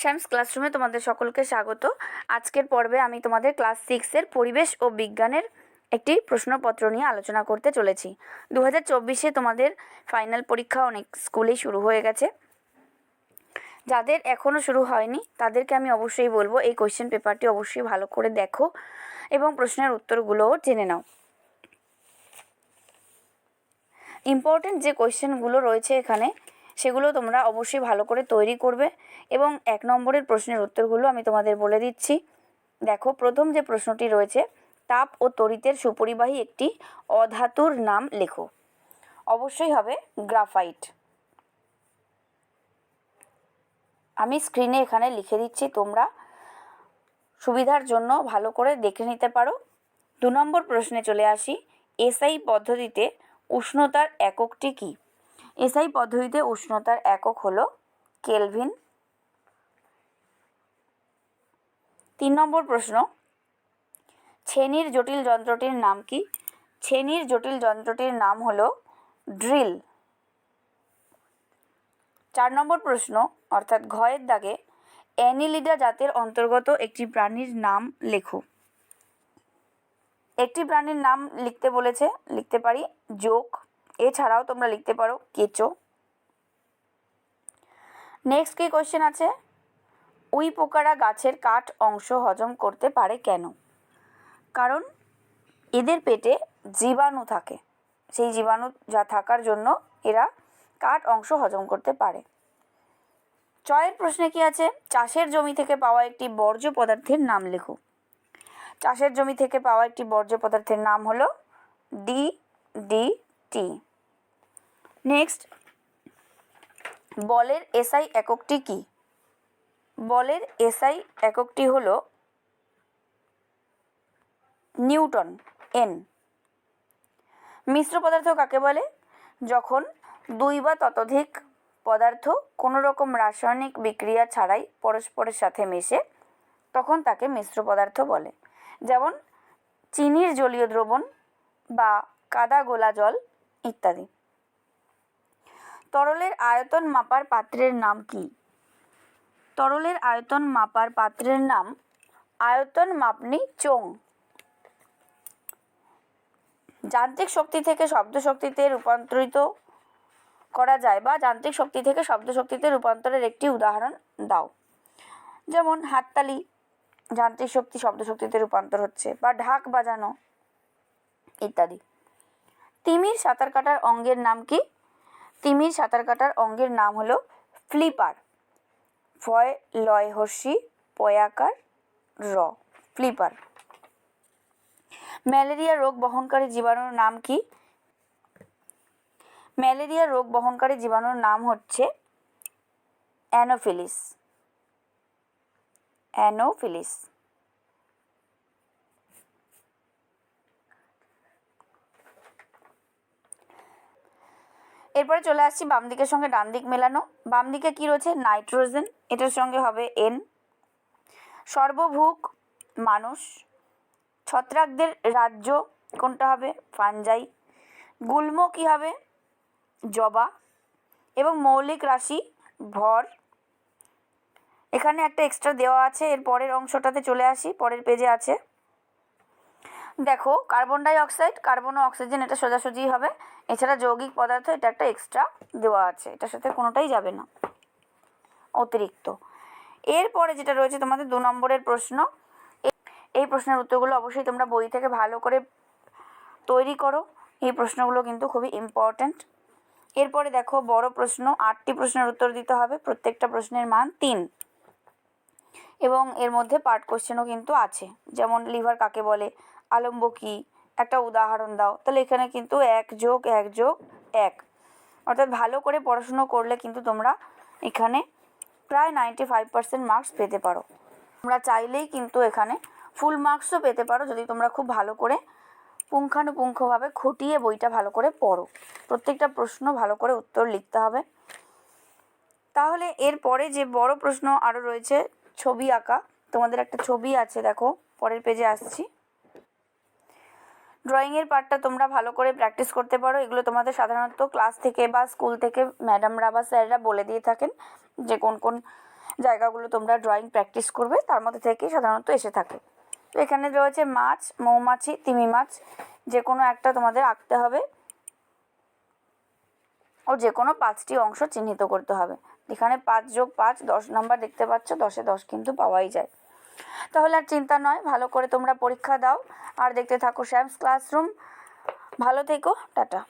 শ্যামস ক্লাসরুমে তোমাদের সকলকে স্বাগত। আজকের পর্বে আমি তোমাদের ক্লাস সিক্সের পরিবেশ ও বিজ্ঞানের একটি প্রশ্নপত্র নিয়ে আলোচনা করতে চলেছি। দু হাজার চব্বিশে তোমাদের ফাইনাল পরীক্ষা অনেক স্কুলেই শুরু হয়ে গেছে। যাদের এখনও শুরু হয়নি, তাদেরকে আমি অবশ্যই বলব এই কোয়েশ্চেন পেপারটি অবশ্যই ভালো করে দেখো এবং প্রশ্নের উত্তরগুলোও জেনে নাও। ইম্পর্টেন্ট যে কোয়েশ্চেনগুলো রয়েছে এখানে সেগুলো তোমরা অবশ্যই ভালো করে তৈরি করবে এবং এক নম্বরের প্রশ্নের উত্তরগুলো আমি তোমাদের বলে দিচ্ছি। দেখো, প্রথম যে প্রশ্নটি রয়েছে, তাপ ও তড়িতের সুপরিবাহী একটি অধাতুর নাম লেখো। অবশ্যই হবে গ্রাফাইট। আমি স্ক্রিনে এখানে লিখে দিচ্ছি, তোমরা সুবিধার জন্য ভালো করে দেখে নিতে পারো। দু নম্বর প্রশ্নে চলে আসি, এসআই পদ্ধতিতে উষ্ণতার এককটি কী? এসআই পদ্ধতিতে উষ্ণতার একক হলো কেলভিন। তিন নম্বর প্রশ্ন, ছেনির জটিল যন্ত্রটির নাম কি? ছেনির জটিল যন্ত্রটির নাম হলো ড্রিল। চার নম্বর প্রশ্ন, অর্থাৎ ঘয়ের দাগে অ্যানিলিডা জাতের অন্তর্গত একটি প্রাণীর নাম লেখো। একটি প্রাণীর নাম লিখতে বলেছে, লিখতে পারি যোগ এছাড়াও তোমরা লিখতে পারো, কেঁচো। নেক্সট কি কোয়েশ্চেন আছে? উই পোকারা গাছের কাঠ অংশ হজম করতে পারে কেন? কারণ এদের পেটে জীবাণু থাকে। সেই জীবাণু যা থাকার জন্য এরা কাঠ অংশ হজম করতে পারে। চয়ের প্রশ্নে কি আছে? চাষের জমি থেকে পাওয়া একটি বর্জ্য পদার্থের নাম লেখো। চাষের জমি থেকে পাওয়া একটি বর্জ্য পদার্থের নাম হলো ডি ডি টি নেক্সট বলের এসআই এককটি কি? বলের এসআই এককটি হল নিউটন এন মিশ্র পদার্থ কাকে বলে? যখন দুই বা ততোধিক পদার্থ কোনো রকম রাসায়নিক বিক্রিয়া ছাড়াই পরস্পরের সাথে মেশে, তখন তাকে মিশ্র পদার্থ বলে। যেমন চিনির জলীয় দ্রবণ বা কাদা গোলা জল ইত্যাদি। তরলের আয়তন মাপার পাত্রের নাম কি? তরলের আয়তন মাপার পাত্রের নাম আয়তন মাপনি চোং যান্ত্রিক শক্তি থেকে শব্দ শক্তিতে রূপান্তরিত করা যায় বা যান্ত্রিক শক্তি থেকে শব্দ শক্তিতে রূপান্তরের একটি উদাহরণ দাও। যেমন হাততালি যান্ত্রিক শক্তি শব্দ শক্তিতে রূপান্তর হচ্ছে বা ঢাক বাজানো ইত্যাদি। তিমির সাঁতার কাটার অঙ্গের নাম কি? তিমির সাঁতার কাটার অঙ্গের নাম হলো ফ্লিপার। ফয় লয় হর্ষি, পয়াকার র, ফ্লিপার। ম্যালেরিয়া রোগ বহনকারী জীবাণুর নাম কি? ম্যালেরিয়া রোগ বহনকারী জীবাণুর নাম হচ্ছে অ্যানোফিলিস। অ্যানোফিলিস। এরপরে চলে আসছি বাম দিকের সঙ্গে ডান দিক মেলানো। বাম দিকে কী রয়েছে? নাইট্রোজেন। এটার সঙ্গে হবে এন। সর্বভুক মানুষ। ছত্রাকদের রাজ্য কোনটা হবে? ফানজাই। গুল্ম কী হবে? জবা। এবং মৌলিক রাশি ভর। এখানে একটা এক্সট্রা দেওয়া আছে। এর পরের অংশটাতে চলে আসি। পরের পেজে আছে। দেখো কার্বন ডাই অক্সাইড কার্বন ও অক্সিজেন এটা সোজাসুজি হবে। এছাড়া যৌগিক পদার্থ, এটা একটা এক্সট্রা দেওয়া আছে। এটার সাথে কোনোটাই যাবে না। অতিরিক্ত। এরপরে যেটা রয়েছে, তোমাদের দু নম্বরের প্রশ্ন। এই প্রশ্নের উত্তরগুলো অবশ্যই তোমরা বই থেকে ভালো করে তৈরি করো। এই প্রশ্নগুলো কিন্তু খুবই ইম্পর্ট্যান্ট এরপরে দেখো, বড় প্রশ্ন, আটটি প্রশ্নের উত্তর দিতে হবে। প্রত্যেকটা প্রশ্নের মান তিন। এবং এর মধ্যে পার্ট কোশ্চেনও কিন্তু আছে। যেমন লিভার কাকে বলে? আলম্ব কী? একটা উদাহরণ দাও। তাহলে এখানে কিন্তু এক যোগ এক যোগ, এক। অর্থাৎ ভালো করে পড়াশুনো করলে কিন্তু তোমরা এখানে প্রায় নাইনটি ফাইভ পার্সেন্ট মার্কস পেতে পারো। তোমরা চাইলেই কিন্তু এখানে ফুল মার্কসও পেতে পারো যদি তোমরা খুব ভালো করে পুঙ্খানুপুঙ্খভাবে খুঁটিয়ে বইটা ভালো করে পড়ো। প্রত্যেকটা প্রশ্ন ভালো করে উত্তর লিখতে হবে। তাহলে এরপরে যে বড় প্রশ্ন আরও রয়েছে, ছবি আঁকা। তোমাদের একটা ছবি আছে, দেখো, পরের পেজে আসছি। ড্রয়িংয়ের পার্টটা তোমরা ভালো করে প্র্যাকটিস করতে পারো। এগুলো তোমাদের সাধারণত ক্লাস থেকে বা স্কুল থেকে ম্যাডামরা বা স্যাররা বলে দিয়ে থাকেন যে কোন কোন জায়গাগুলো তোমরা ড্রয়িং প্র্যাকটিস করবে, তার মধ্যে থেকেই সাধারণত এসে থাকে। তো এখানে রয়েছে মাছ, মৌমাছি, তিমি মাছ যে কোনো একটা তোমাদের আঁকতে হবে। ও যে কোনো পাঁচটি অংশ চিহ্নিত করতে হবে। এখানে পাঁচ যোগ পাঁচ, দশ নাম্বার দেখতে পাচ্ছ, দশে দশ কিন্তু পাওয়াই যায়। তাহলে আর চিন্তা নয়, ভালো করে তোমরা পরীক্ষা দাও। আর দেখতে থাকো শ্যামস ক্লাসরুম ভালো থেকো, টাটা।